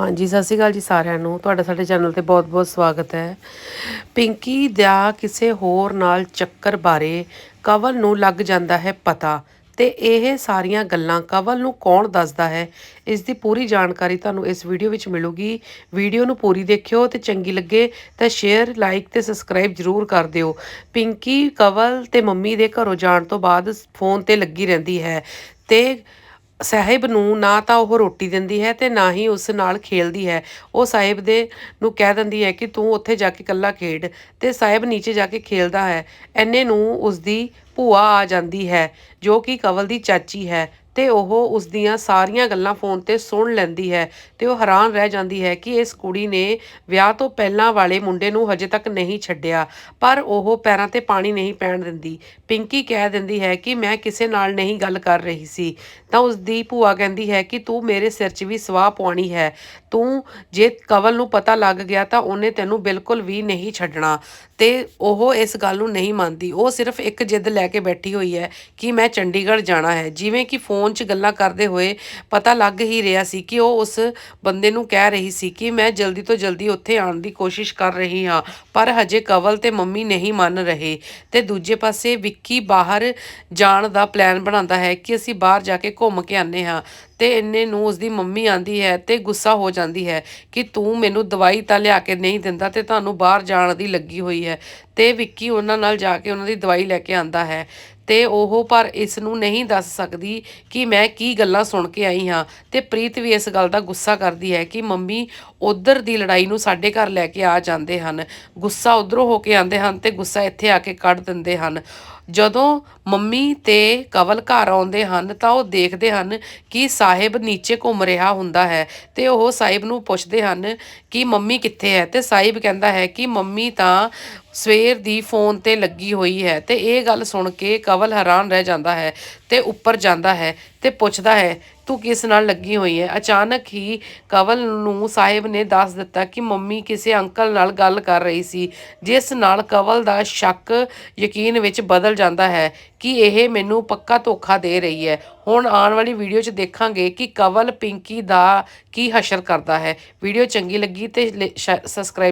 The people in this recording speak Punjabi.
ਹਾਂਜੀ, ਸਤਿ ਸ਼੍ਰੀ ਅਕਾਲ ਜੀ ਸਾਰਿਆਂ ਨੂੰ। ਤੁਹਾਡਾ ਸਾਡੇ ਚੈਨਲ ਤੇ ਬਹੁਤ-ਬਹੁਤ ਸਵਾਗਤ ਹੈ। ਪਿੰਕੀ ਦਾ ਕਿਸੇ ਹੋਰ ਨਾਲ ਚੱਕਰ ਬਾਰੇ ਕਵਲ ਨੂੰ ਲੱਗ ਜਾਂਦਾ ਹੈ ਪਤਾ ਤੇ ਇਹ ਸਾਰੀਆਂ ਗੱਲਾਂ ਕਵਲ ਨੂੰ ਕੌਣ ਦੱਸਦਾ ਹੈ, ਇਸ ਦੀ ਪੂਰੀ ਜਾਣਕਾਰੀ ਤੁਹਾਨੂੰ ਇਸ ਵੀਡੀਓ ਵਿੱਚ ਮਿਲੂਗੀ। ਵੀਡੀਓ ਨੂੰ ਪੂਰੀ ਦੇਖਿਓ ਤੇ ਚੰਗੀ ਲੱਗੇ ਤਾਂ ਸ਼ੇਅਰ ਲਾਈਕ ਤੇ ਸਬਸਕ੍ਰਾਈਬ ਜ਼ਰੂਰ ਕਰ ਦਿਓ। ਪਿੰਕੀ ਕਵਲ ਤੇ ਮੰਮੀ ਦੇ ਘਰੋਂ ਜਾਣ ਤੋਂ ਬਾਅਦ ਫੋਨ ਤੇ ਲੱਗੀ ਰਹਿੰਦੀ ਹੈ ਤੇ ਸਾਹਿਬ ਨੂੰ ਨਾ ਤਾਂ ਉਹ ਰੋਟੀ ਦਿੰਦੀ ਹੈ ਤੇ ਨਾ ਹੀ ਉਸ ਨਾਲ ਖੇਲਦੀ ਹੈ। ਉਹ ਸਾਹਿਬ ਦੇ ਨੂੰ ਕਹਿ ਦਿੰਦੀ ਹੈ ਕਿ ਤੂੰ ਉੱਥੇ ਜਾ ਕੇ ਇਕੱਲਾ ਖੇਡ ਤੇ ਸਾਹਿਬ ਨੀਚੇ ਜਾ ਕੇ ਖੇਲਦਾ ਹੈ। ਐਨੇ ਨੂੰ ਉਸ ਦੀ ਭੂਆ ਆ ਜਾਂਦੀ ਹੈ, ਜੋ ਕਿ ਕਵਲ ਦੀ ਚਾਚੀ ਹੈ। ਤੇ ਉਹ ਉਸ ਦੀਆਂ ਸਾਰੀਆਂ ਗੱਲਾਂ ਫੋਨ ਤੇ ਸੁਣ ਲੈਂਦੀ ਹੈ ਤੇ ਉਹ ਹੈਰਾਨ ਰਹਿ ਜਾਂਦੀ ਹੈ ਕਿ ਇਸ ਕੁੜੀ ਨੇ ਵਿਆਹ ਤੋਂ ਪਹਿਲਾਂ ਵਾਲੇ ਮੁੰਡੇ ਨੂੰ ਹਜੇ ਤੱਕ ਨਹੀਂ ਛੱਡਿਆ, ਪਰ ਉਹ ਪੈਰਾਂ ਤੇ ਪਾਣੀ ਨਹੀਂ ਪੈਣ ਦਿੰਦੀ। ਪਿੰਕੀ ਕਹਿ ਦਿੰਦੀ ਹੈ ਕਿ ਮੈਂ ਕਿਸੇ ਨਾਲ ਨਹੀਂ ਗੱਲ ਕਰ ਰਹੀ ਸੀ। ਤਾਂ ਉਸ ਦੀ ਭੂਆ ਕਹਿੰਦੀ ਹੈ ਕਿ ਤੂੰ ਮੇਰੇ ਸਿਰ 'ਚ ਵੀ ਸਵਾਹ ਪਾਉਣੀ ਹੈ। ਤੂੰ ਜੇ ਕਵਲ ਨੂੰ ਪਤਾ ਲੱਗ ਗਿਆ ਤਾਂ ਉਹਨੇ ਤੈਨੂੰ ਬਿਲਕੁਲ ਵੀ ਨਹੀਂ ਛੱਡਣਾ। ਤੇ ਉਹ ਇਸ ਗੱਲ ਨੂੰ ਨਹੀਂ ਮੰਨਦੀ। ਉਹ ਸਿਰਫ ਇੱਕ ਜਿੱਦ ਲੈ ਕੇ ਬੈਠੀ ਹੋਈ ਹੈ ਕਿ ਮੈਂ ਚੰਡੀਗੜ੍ਹ ਜਾਣਾ ਹੈ। ਜਿਵੇਂ ਕਿ ਫੋਨ ਫੋਨ 'ਚ ਗੱਲਾਂ ਕਰਦੇ ਹੋਏ ਪਤਾ ਲੱਗ ਹੀ ਰਿਹਾ ਸੀ ਕਿ ਉਹ ਉਸ ਬੰਦੇ ਨੂੰ ਕਹਿ ਰਹੀ ਸੀ ਕਿ ਮੈਂ ਜਲਦੀ ਤੋਂ ਜਲਦੀ ਉੱਥੇ ਆਉਣ ਦੀ ਕੋਸ਼ਿਸ਼ ਕਰ ਰਹੀ ਹਾਂ, ਪਰ ਹਜੇ ਕਵਲ ਤੇ ਮੰਮੀ ਨਹੀਂ ਮੰਨ ਰਹੇ। ਤੇ ਦੂਜੇ ਪਾਸੇ ਵਿੱਕੀ ਬਾਹਰ ਜਾਣ ਦਾ ਪਲਾਨ ਬਣਾਉਂਦਾ ਹੈ ਕਿ ਅਸੀਂ ਬਾਹਰ ਜਾ ਕੇ ਘੁੰਮ ਕੇ ਆਨੇ ਹਾਂ ਤੇ ਇੰਨੇ ਨੂੰ ਉਸਦੀ ਮੰਮੀ ਆਂਦੀ ਹੈ ਤੇ ਗੁੱਸਾ ਹੋ ਜਾਂਦੀ ਹੈ ਕਿ ਤੂੰ ਮੈਨੂੰ ਦਵਾਈ ਤਾਂ ਲਿਆ ਕੇ ਨਹੀਂ ਦਿੰਦਾ ਤੇ ਤੁਹਾਨੂੰ ਬਾਹਰ ਜਾਣ ਦੀ ਲੱਗੀ ਹੋਈ ਹੈ ਤੇ ਵਿੱਕੀ ਉਹਨਾਂ ਨਾਲ ਜਾ ਕੇ ਉਹਨਾਂ ਦੀ ਦਵਾਈ ਲੈ ਕੇ ਆਂਦਾ ਹੈ। ਤੇ ਉਹ ਪਰ ਇਸ ਨੂੰ ਨਹੀਂ ਦੱਸ ਸਕਦੀ ਕਿ ਮੈਂ ਕੀ ਗੱਲਾਂ ਸੁਣ ਕੇ ਆਈ ਹਾਂ। ਤੇ ਪ੍ਰੀਤ ਵੀ ਇਸ ਗੱਲ ਦਾ ਗੁੱਸਾ ਕਰਦੀ ਹੈ ਕਿ ਮੰਮੀ ਉਧਰ ਦੀ ਲੜਾਈ ਨੂੰ ਸਾਡੇ ਘਰ ਲੈ ਕੇ ਆ ਜਾਂਦੇ ਹਨ। ਗੁੱਸਾ ਉਧਰੋਂ ਹੋ ਕੇ ਆਉਂਦੇ ਹਨ ਤੇ ਗੁੱਸਾ ਇੱਥੇ ਆ ਕੇ ਕੱਢ ਦਿੰਦੇ ਹਨ। ਜਦੋਂ ਮੰਮੀ ਤੇ ਕਵਲ ਘਰ ਆਉਂਦੇ ਹਨ ਤਾਂ ਉਹ ਦੇਖਦੇ ਹਨ ਕਿ ਸਾਹਿਬ ਨੀਚੇ ਘੁੰਮ ਰਿਹਾ ਹੁੰਦਾ ਹੈ ਤੇ ਉਹ ਸਾਹਿਬ ਨੂੰ ਪੁੱਛਦੇ ਹਨ ਕਿ ਮੰਮੀ ਕਿੱਥੇ ਹੈ? ਤੇ ਸਾਹਿਬ ਕਹਿੰਦਾ ਹੈ ਕਿ ਮੰਮੀ ਤਾਂ ਸਵੇਰ ਦੀ ਫੋਨ ਤੇ ਲੱਗੀ ਹੋਈ ਹੈ ਤੇ ਇਹ ਗੱਲ ਸੁਣ ਕੇ ਕਵਲ ਹੈਰਾਨ ਰਹਿ ਜਾਂਦਾ ਹੈ ਤੇ ਉੱਪਰ ਜਾਂਦਾ ਹੈ ਤੇ ਪੁੱਛਦਾ ਹੈ ਤੂੰ ਕਿਸ ਨਾਲ ਲੱਗੀ ਹੋਈ ਹੈ? ਅਚਾਨਕ ਹੀ ਕਵਲ ਨੂੰ ਸਾਹਿਬ ਨੇ ਦੱਸ ਦਿੱਤਾ ਕਿ ਮੰਮੀ ਕਿਸੇ ਅੰਕਲ ਨਾਲ ਗੱਲ ਕਰ ਰਹੀ ਸੀ, ਜਿਸ ਨਾਲ ਕਵਲ ਦਾ ਸ਼ੱਕ ਯਕੀਨ ਵਿੱਚ ਬਦਲ ਜਾਂਦਾ ਹੈ ਕਿ ਇਹ ਮੈਨੂੰ ਪੱਕਾ ਧੋਖਾ ਦੇ ਰਹੀ ਹੈ। ਹੁਣ ਆਉਣ ਵਾਲੀ ਵੀਡੀਓ 'ਚ ਦੇਖਾਂਗੇ ਕਿ ਕਵਲ ਪਿੰਕੀ ਦਾ ਕੀ ਹਸ਼ਰ ਕਰਦਾ ਹੈ। ਵੀਡੀਓ ਚੰਗੀ ਲੱਗੀ ਤੇ ਸਬਸਕ੍ਰਾਈਬ